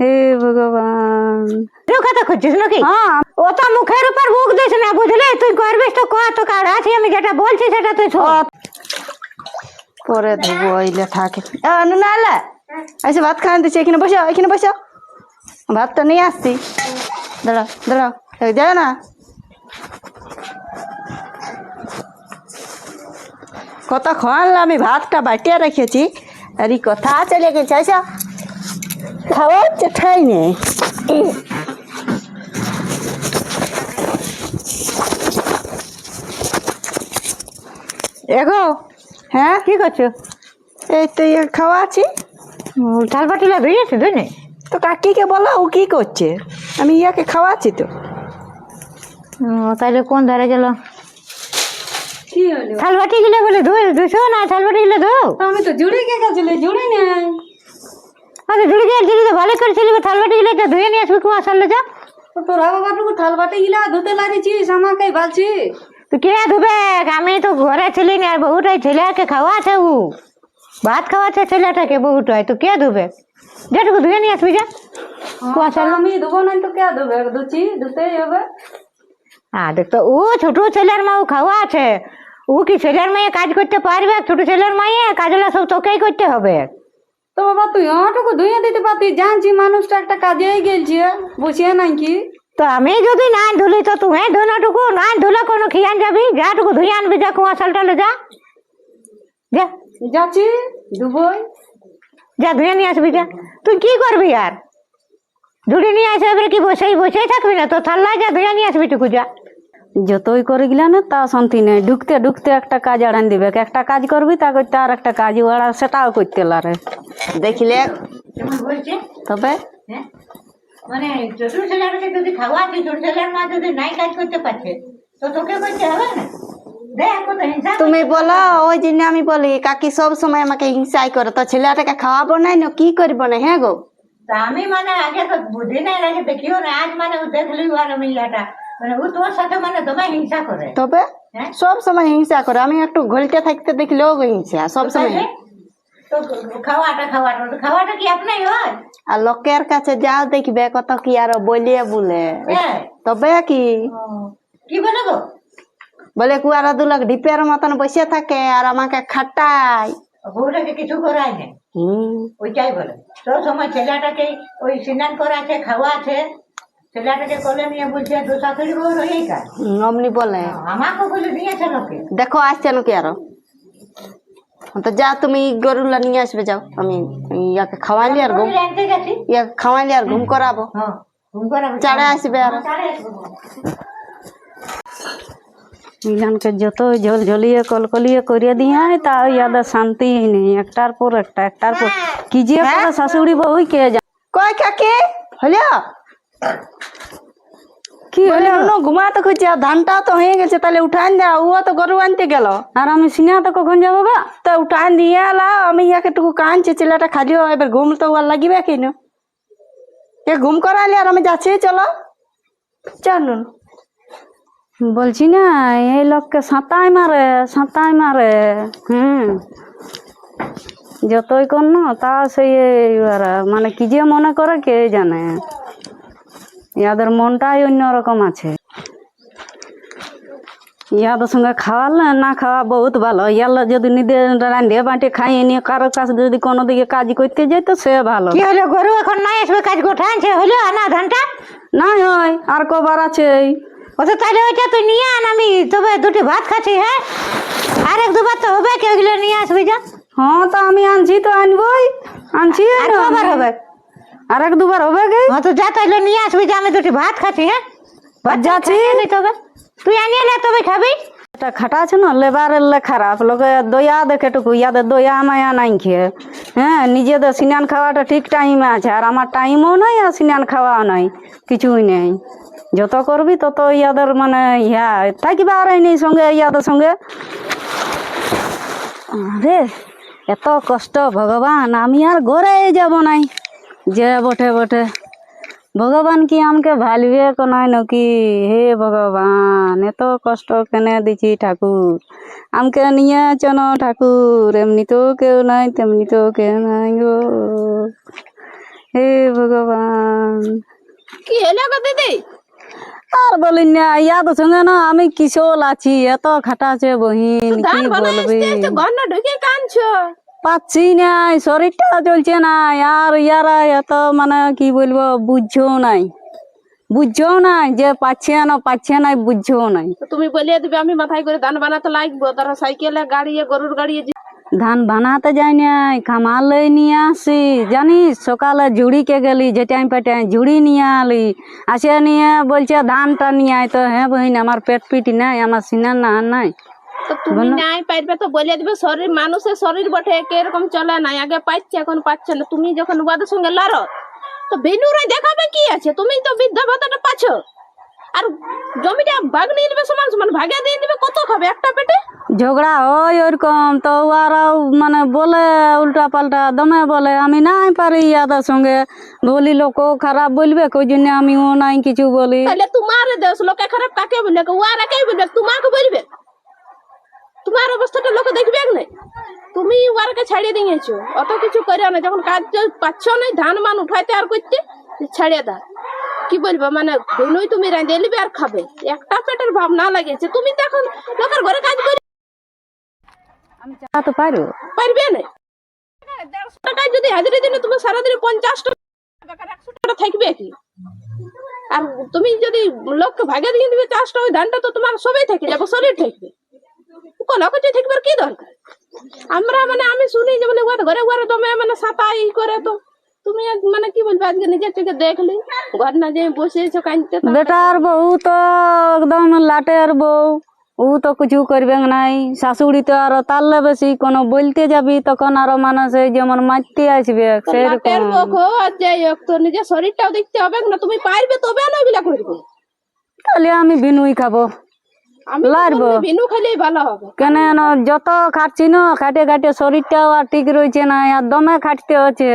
হে ভগবান। তুই কথা খুঁজছিস নাকি? হ্যাঁ। ও তো মুখের উপর মুখ দিস না বুঝলি? তুই করবিস তো কর তো কার আছে আমি যেটা বলছি সেটা তুই শোন। পরে দেবো ওইলে থাকে। না এলে? এসে ভাত খাওয়ান দিচ্ছি এখানে বসো এখানে বসো। ভাতটা নিয়ে আসছি। দাঁড়াও দাঁড়াও যাও না। কতক্ষণ আমি ভাতটা বাটিয়ে রেখেছি? আর এই কথা চলে গেছে আচ্ছা খাওয়া হচ্ছে ঠাই নেই। এগো হ্যাঁ কি করছ? এই তো ইয়ে খাওয়া আছি। থাল বাটিলা ধুয়েছি ধুই নি তো কাকিকে বলো ও কি করছে? আমি ইয়াকে খাওয়াচ্ছি তো। ও, তাহলে কোন ধারে গেল? কি হলো? থাল বাটি গেলে বলে ধুই ধুইছো না থাল বাটি গেলে ধো আমি তো জুড়ে কে গেছিল জুড়ে নাই। আরে জুড়ে গেছিলি তো ভালো করেছিলি থাল বাটি গেলে একটা ধুয়ে নিয়ে আসবি কুয়া সারলে যা। তো তোরা বাবাটুকু থাল বাটি গিলা ধুতে লারিছিস আমাকে বলছি। তুই কে ধুবে আমি তো ঘরে ছিলি না আর বহুটাই ছেলেকে খাওয়াছে ও। ভাত খাওয়াচ্ছে ছেলেটাকে বহুটাই তো কে ধুবে? যেটুকু ধুয়ে নিয়ে আসবি যা। কুয়া সারলে আমি ধুবো না তো কে ধুবে? ধুচি ধুতেই হবে। হ্যাঁ দেখতো ও ছোট ছেলের মা ও খাওয়া আছে ও কি ছেলের মেয়ে কাজ করতে পারবে? ছোট ছেলের মায়ে কাজগুলো সব তোকেই করতে হবে। তো বাবা তুই আমাটুকু ধুয়ে দিতে পারতি। জানছি মানুষটা একটা কাজেই গেলছে। বুঝিয়ে নাই কি? তো আমি যদি না ধুলি তো তুই ধুনাটুকু না ধুলে কোনো খিয়ান যাবি? যাটুকু ধুয়ে আনবি যা কুয়া সালটালে যা। যা। যাচ্ছি ধুবই। যা ধুয়ে নিয়ে আসবি যা। তুই কি করবি আর? ধুড়ি নিয়ে আসে এবারে কি বসেই বসেই থাকবি না? তো থাল্লায় যা ধুয়ে নিয়ে আসবি টুকু যা। যতই করে গেলা না তা শান্তি নেই। ঢুকতে ঢুকতে একটা কাজ আড়ান দিবে। একটা কাজ করবি তা করতে আর একটা কাজ ওরা সেটাও করতে লারে দেখিলে? তবে? হ্যাঁ? মানে ছোট ছেলেটাকে যদি খাওয়াচ্ছি ছোট ছেলের মা যদি নাই কাজ করতে পারছে তো তোকে করতে হবে না? তুমি বলো ওই জন্য আমি বলি কাকি সব সময় আমাকে হিংসাই করে তো ছেলেটাকে খাওয়াবো নাই না কি করব না হ্যাঁ গো? আমি মানে আগে তো বুদ্ধি নাই আগে দেখিও না আজ মানে দেখলি আর ইয়াটা মানে ও তোমার সাথে মানে তোমায় হিংসা করে। তবে? হ্যাঁ? সব সময় হিংসা করে আমি একটু ঘুলতে থাকতে দেখলেও হিংসা সব সময়। আর লোকের কাছে যাও দেখবে কত কি আর বলিয়ে বলে। হ্যাঁ। তবে কি? কি বলে গো? বলে কুয়ারা দুলক ডিপের মতন বসে থাকে আর আমাকে খাটায়। বউটাকে কিছু করায় না ওইটাই বলে। সব সময় ছেলেটাকে ওই স্নান করাছে খাওয়াছে ছেলেটাকে কোলে নিয়ে বলছে বউ কাজ অমনি বলে। আমাকে বলে দিয়েছে লোকে। দেখো আসছে নাকি আরও। তো যা তুমি গরুলা নিয়ে আসবে যাও আমি ইয়াকে খাওয়াইলি আর ঘুম আমি আনতে গেছি ইয়াকে খাওয়াইলি আর ঘুম করাবো হ্যাঁ ঘুম করাবো চাড়ে আসবে আর চাড়ে আসব। মিলানকে যত ঝোল ঝলিয়ে কলকলিয়ে করিয়ে দিয়ে তা ইয়াদে শান্তি নেই একটার পর একটা একটার পর কি যে করে শাশুড়ি বউ কে জানে কই কাকে হলো কি হলো? খুঁজছে আর ধানটা তো হয়ে গেছে তাহলে উঠান ও তো গরু আনতে গেল। আর আমি সিনা তো কখন যাব গা? তো উঠান দিয়ে এলা আমি ইয়াকে টুকু কাঁদছি ছেলেটা খালিও এবার ঘুম তো আর লাগিবে কেন? এ ঘুম করালি আর আমি যাচ্ছি চলো। চলুন বলছি না এই লোককে সাঁতাই মারে সাঁতাই মারে। হুম। যতই কর না তা সেই মানে কি যে মনে করে কে জানে। ইয়াদের মনটাই অন্যরকম আছে। ইয়াদের সঙ্গে খাওয়ালে না খাওয়া বহুত ভালো। ইয়াল যদি নিজে রান্ধে বাঁটে খাইয়ে নিয়ে কারও কাছে যদি কোনো দিকে কাজ করতে যাই তো সে ভালো। কি হলো গরু? এখন নাই আসবে কাজ গোঠানছে হলো না ধানটা? নাই হয় আর কবার আছে ও তো তাহলে ওইটা তুই নিয়ে আন আমি তবে দুটি ভাত খাচ্ছি হ্যাঁ? আর এক দুবার তো হবে কেউ নিয়ে আসবি যা। হ্যাঁ তো আমি আনছি তো আনবই। আনছি আর কবার হবে? আর এক দুবার হবে গে। ও তো যা তাহলে নিয়ে আসবি যে আমি দুটি ভাত খাচ্ছি হ্যাঁ? ভাত যাচ্ছি। নি তবে তুই আনিয়ে নে তবে খাবি। এটা খাটা আছে না লেবারের লে খারাপ। লোকে দয়া দেখে টুকু ইয়াদের দয়া মায়া নাই খেয়ে। হ্যাঁ নিজেদের সিনান খাওয়াটা ঠিক টাইমে আছে আর আমার টাইমও নাই আর সিনান খাওয়াও নাই। কিছুই নেই। যত করবি তত ইয়াদের মানে ইয়া। থাকিবে আর নেই সঙ্গে ইয়াদের সঙ্গে? আরে এত কষ্ট ভগবান আমি আর ঘরে যাব নাই। যে বটে বটে। ভগবান কি আমাকে ভালবে কোনায় নাকি হে ভগবান এত কষ্ট কেনে দিছি ঠাকুর? আমাকে নিয়ে চন ঠাকুর এমনি তো কেউ নাই তেমনি তো কেউ নাই গো। হে ভগবান। কি হলো গো দিদি? আর বলিন না ইয়া তো সঙ্গে না আমি কিশোর আছি এত খাটাছে বহিন কি বলবি? ঢুকে কাঁদছো পাচ্ছি না শরীরটা চলছে না আর ইয়ারা এত মানে কি বলব বুঝছেও নাই। বুঝছেও নাই যে পাচ্ছে না পাচ্ছে না বুঝছেও নাই। তুমি বলিয়ে দিবে আমি মাথায় করে ধান বানাতে লাগবো তারা সাইকেলে গাড়িয়ে গরুর গাড়িয়ে ধান বানাতে যাই নাই খামালে নিয়ে আসি। জানিস সকালে ঝুড়িকে গেলি যে টাইম পে টাইম ঝুড়ি নিয়ে আলি। আসে নিয়ে বলছে ধানটা নিয়ে আয় তো হ্যাঁ বহিন আমার পেট পিটি নাই আমার সিনার না নাই। তো তুমি নাই পারবে তো বলে দিবে শরীর মানুষের শরীর বটে কীরকম চলে নাই আগে পাচ্ছে এখন পাচ্ছে না। তুমি যখন সঙ্গে লড়ো তো বেনুরে দেখাবে কি আছে? তুমি তো বৃদ্ধা ভাতাটা পাচ্ছ। আর জমিটা ভাগ নিয়ে নেবে সমান সমান ভাগে দিয়ে কত খাবে একটা পেটে? ঝগড়া হয় ওরকম তো মানে বলে উল্টা পাল্টা দমে বলে আমি নাই পারি ইয়াদের সঙ্গে। বলি লোক খারাপ বলবে ওই জন্য আমিও নাই কিছু বলি? তাহলে তোমার দেশ লোকে খারাপ কাকে বলবে? ওরা কে বলবে? তোমাকে বলবে। তোমার অবস্থাটা লোকে দেখবে না তুমি ওয়ারকে ছাড়িয়ে দিয়েছ। অত কিছু করিও না। যখন কাজ পাচ্ছ না ধান মান উঠাইতে আর করতে ছাড়িয়ে দাও। কি বলব মানে দিনই তুমি রাঁধে নিবে আর খাবে। একটা পেটের ভাব না লাগেছে তুমি তো এখন লোকের ঘরে কাজ করে আমি চালাতে পারব পারবে না। দেড়শো টাকায় যদি হাজিরি দিনে তুমি সারাদিনে পঞ্চাশ টাকা একশো টাকা থাকবে কি? আর তুমি যদি লোককে ভাগে দিয়ে দিবে চাষটা ওই ধানটা তো তোমার সবই থেকে যাবে শরীর থাকবে কোনো কিছু থাকবার কি দরকার? আমরা মানে আমি শুনি যে মানে ওর ঘরে মানে করে তো। তুমি মানে কি বলবে আজকে নিজের থেকে দেখলি? ঘর না যে বসে এসে কাঁদতে বেটার বউ তো একদম লাটের বউ। ও তো কিছু করবে নাই। শাশুড়ি তো আরও তারলে বেশি। কোনো বলতে যাবি তখন আরও মানুষ এই যেমন মারতে আসবে সেরকম। আর যাই হোক তো নিজের শরীরটাও দেখতে হবে না তুমি পারবে তবে না ওইগুলা করবে। তাহলে আমি বিনুই খাব। ভালো কেন না যত খাটছি না খাটে খাটে শরীরটাও আর ঠিক রয়েছে না আর দমে খাটতে হচ্ছে।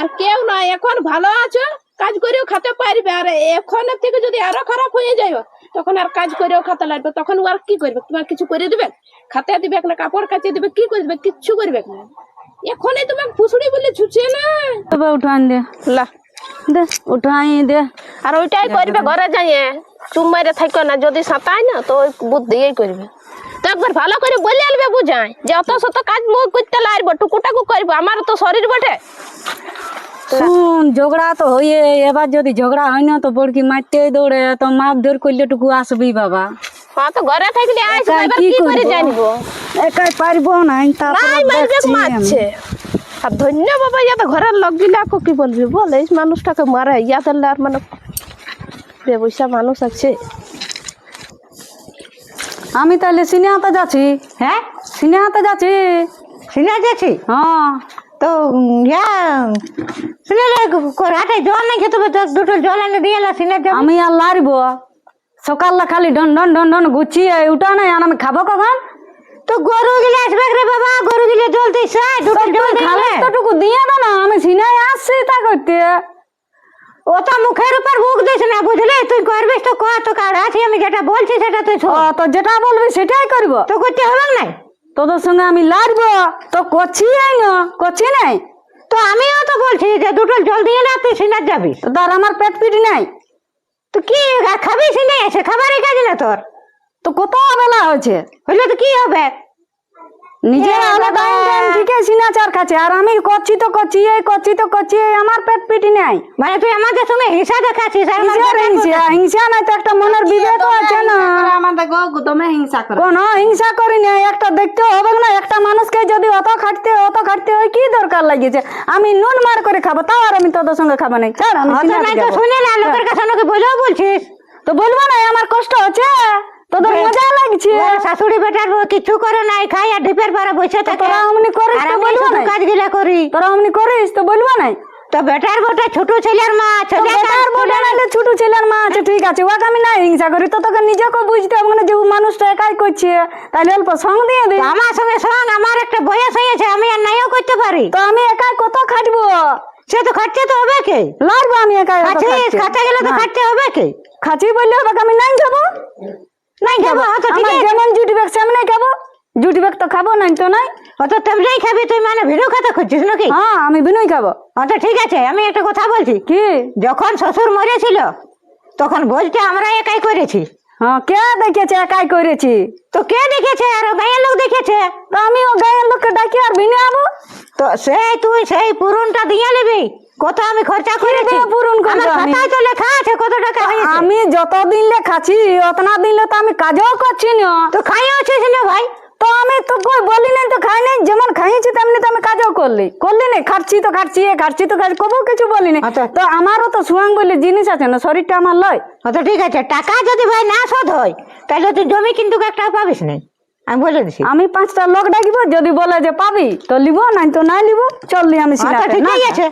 আর কেউ না এখন ভালো আছো? কাজ করেও খেতে পারবে। আর এখন থেকে যদি আরও খারাপ হয়ে যায় তখন আর কাজ করেও খেতে লাগবে। তখন ও আর কি করবে? তোমার কিছু করে দিবে? খাতে দিবে না কাপড় কাচে দিবে কি করবে? কিচ্ছু করবে না। এখনই তোমাকে ফুসুড়ি বলে ছুটছে না। তবে উঠান দে। লা। দে উঠাই দে। আর ওইটাই করবে ঘরে যাইয়ে। চুম্বাইরে থাকো না যদি সাঁতাই না তো ওই বুদ্ধিই করবে। তো একবার ভালো করে বলে আলবে বুঝাই যে অত শত কাজ মুখ করতে লাগবো টুকুটাকু করব আমার তো শরীর বটে। শুন ঝগড়া তো হয়ে এবার যদি ঝগড়া হয় না তো বড়কি মারতে দৌড়ে তো মাপ ধর করলে টুকু আসবি বাবা। হ্যাঁ তো ঘরে থাকলে আসব এবার কি করে জানব? একাই পারব না তারপরে। মারছে। আর ধন্য বাবা ইয়াতে ঘরের লোক গিলাকে কি বলবি? বল এই মানুষটাকে মারে ইয়াতে আর মানে ব্যবসা মানুষ আছে। আমি তাহলে সিনেমাতে যাচ্ছি। হ্যাঁ? সিনেমাতে যাচ্ছি। শুনে যাচ্ছি? হ্যাঁ। তো ইয়া শুনে রাতে জল নাই খেতে দুটো জল এনে দিয়ে এলা সিনে যাব? আমি আর লারবো। সকালে খালি ডন ডন ডন ডন গুছিয়ে উঠা নাই আর আমি খাব কখন? তো গরু গিলে আসবে রে বাবা গরু গিলে জল দিছে দুটো জল খালি তোটুকু দিয়ে দে না আমি সিনেমায় আসছি তা করতে ও তো মুখের উপর মুখ দিস না বুঝলে? তুই করবি তো কর তো কার আছে আমি যেটা বলছি সেটা তুই শোন। তো যেটা বলবি সেটাই করব। তো করতে হবে না? তোদের সঙ্গে আমি লাড়বো তো করছি না করছি নাই? তো আমিও তো বলছি যে দুটো জল দিয়ে না তুই সিনার যাবি। তো তার আমার পেট পিট নাই। তো কি খাবি সিনে এসে খাবারই কাজ না তোর। তো কত বেলা হয়েছে? হইলে তো কি হবে? নিজে এ আলাদা ঠিক আছে সিনাচার খাচ্ছে। আর আমি করছি তো করছি এই করছি তো করছি এই আমার পেট পিটি নাই। মানে তুই আমাদের সঙ্গে হিংসা দেখাচ্ছিস আর আমার হিংসা হিংসা নাই তো একটা মনের বিবেক আছে না। আমাদের দমে হিংসা করে। কোন হিংসা করি না একটা দেখতে হবে না একটা মানুষকে যদি অত খাটতে অত খাটতে হয় কি দরকার লাগিয়েছে? আমি নুন মার করে খাব তাও আর আমি তোদের সঙ্গে খাব না। আমি নাই শুনে না লোকের কাছে বলেও বলছিস। তো বলব না আমার কষ্ট হচ্ছে। তোদের মজা লাগছে। শাশুড়ি বেটার বউ কিছু করে নাই খাই আর ডিপের পারে বসে থাকে। তোরা অমনি করিস তো বলব না কাজগুলা করি। তোরা অমনি করিস তো বলব না তো বেটার বউটা ছোট ছেলের মা বেটার নাহলে ছোট ছেলের মা আছে ঠিক আছে ওকে আমি না হিংসা করি তো তোকে নিজেকে বুঝতে হবে না যে মানুষটা একাই করছে। তাহলে অল্প সঙ্গ দিয়ে দে। আমার সঙ্গে সঙ্গ আমার একটা বয়স হয়েছে আমি আর নাইও করতে পারি। তো আমি একাই কত খাটবো? সে তো খাটতে তো হবে কে? লাড়বো আমি খাচ্ছিস খাটতে। গেলে তো। খাটতে হবে কে? খাচ্ছি বললে হবে আমি নাই খাব? নাই খাব। হ্যাঁ ঠিক আমার যেমন জুটি ব্যাগ সামনে খাব। জুটি ব্যাগ তো খাব নাই তো নাই। ও তো তেমনি খাবি তুই মানে ভিনু খাতে খুঁজছিস নাকি? হ্যাঁ আমি বিনয় খাব। আচ্ছা ঠিক আছে আমি একটা কথা বলছি। কি? যখন শ্বশুর মরেছিল তখন ভোজটা আমরা একাই করেছি। হ্যাঁ কে দেখেছে একাই করেছি? তো কে দেখেছে? আর গায়ের লোক দেখেছে? তো আমি ও গায়ের লোককে ডাকি আর বিনে আবো। তো সেই তুই সেই পুরনটা দিয়ে নিবি। কত আমি খরচা করেছি? পূরণ করব আমার খাতায় তো লেখা আছে কত টাকা হয়েছে। আমি যত দিন লে অতনা দিন তো আমি কাজও করছি না। তো খাইয়াছিস না ভাই। তো আমি তো কই বলি নাই তো খাই নাই যেমন খাইছি তেমনি তো আমি কাজও করলি। করলি নাই খাচ্ছি তো খাচ্ছি এ খাচ্ছি তো খাচ্ছি কবু কিছু বলি নাই। আচ্ছা। তো আমারও তো সুয়াং বলে জিনিস আছে না শরীরটা আমার লয়। আচ্ছা ঠিক আছে টাকা যদি ভাই না শোধ হয় তাহলে তুই জমি কিন্তু একটা পাবিস নাই। আমি বলে দিছি। আমি পাঁচটা লোক ডাকিব যদি বলে যে পাবি তো লিব নাই তো না লিব চললি আমি আচ্ছা সিলাতে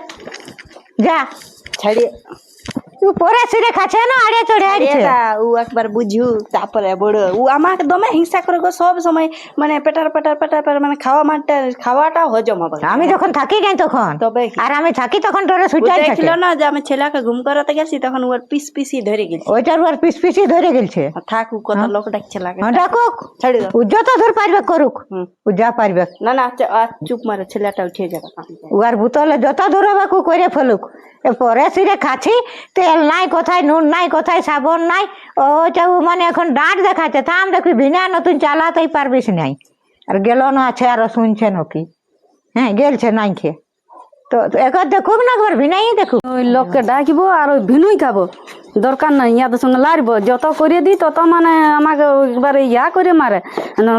ঠিকই আছে যা ছাড়িয়ে পরে সিরে খাচ্ছে না আড়ে চড়ে এটা ও একবার বুঝু তারপরে বড় ও আমাকে দমে হিংসা করে গো সব সময় মানে পেটার পেটার পেটার পেটার মানে খাওয়া মানটা খাওয়াটা হজম হবে আমি যখন থাকি তখন তবে আর আমি থাকি তখন তোরে থাকে দেখল না যে আমি ছেলেকে ঘুম করাতে গেছি তখন ওর পিস পিসি ধরে গেছি ওইটার ওর পিস পিসি ধরে আর কত লোক ডাকছে লাগে ডাকুক ছাড়ি দাও দূর পারবে করুক। ও যা পারবে না না চুপ মারে ছেলেটা উঠে যাবে ও আর বুতলে যত দূর হবে কু করে ফেলুক এ পরে সিরে খাচ্ছি তেল নাই, কোথায় নুন নাই, কোথায় সাবন নাই ওইটা মানে এখন ডাঁট দেখাচ্ছে থাম দেখবি বিনা নতুন চালাতেই পারবিস নাই। আর গেল না আছে, আর শুনছে নাকি? হ্যাঁ গেলছে, নাই খেয়ে। তো তো একবার দেখুক না, একবার ভিনাই দেখুক। ওই লোককে ডাকিব আর ওই ভিনুই খাব। দরকার নাই ইয়াদের সঙ্গে লাড়ব যত করে দিই তত মানে আমাকে একবারে ইয়া করে মারে।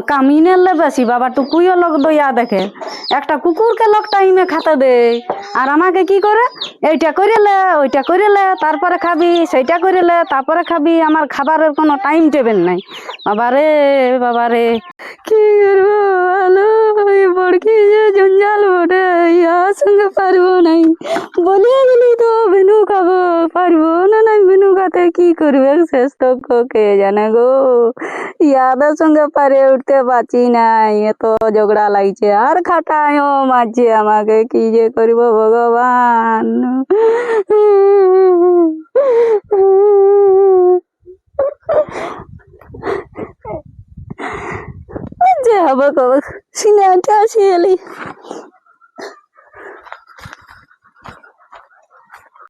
কামিনের লে বেশি বাবা টুকুইও লোক দইয়া দেখে। একটা কুকুরকে লোকটা টাইমে খাতে দেয়। আর আমাকে কি করে? এইটা করেলে ওইটা করেলে তারপরে খাবি, সেইটা করেলে তারপরে খাবি, আমার খাবারের কোনো টাইম টেবিল নাই। বাবারে বাবারে কি করব ভালো বড়কি যে জঞ্জাল বটে ইয়ার সঙ্গে পারব নাই। বলিয়া গেলি তো বিনু খাব, পারব না নাই বিনু? খাতে কি করবে শেষ তো কে জানে গো? ইয়াদের সঙ্গে পারে উঠতে পারছি নাই এত ঝগড়া লাগছে। আর খাটায়ও মারছে আমাকে, কি যে করব ভগবান? যে হবে কবে সিনেমাটা আসি এলি।